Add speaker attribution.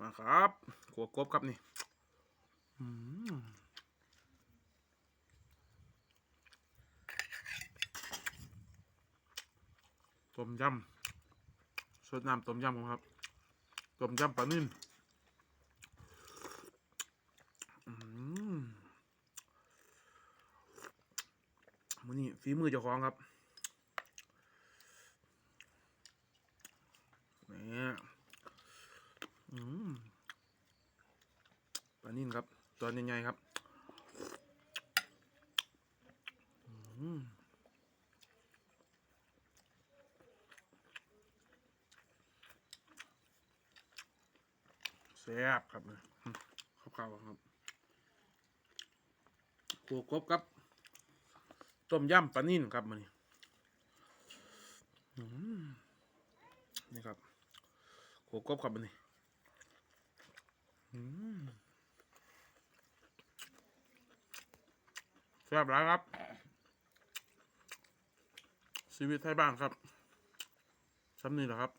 Speaker 1: มาครับขัวกบครับนี่ต้มยำสดน้ำต้มยำครับต้มยำปลานิ่มมือนี่ฝีมือเจ้าของครับนี่อืมปลา นิ่นครับ ตอนใหญ่ๆครับแซ่บครับเลยข้าวเก่าครับหัวกบครับ ต้มยำปลานิ่นครับมันนี่นี่ครับหัวกบครับมันนี่อื แซ่บร้ายครับ ชีวิตไทยบ้านครับซ้ำนี่แหละครับ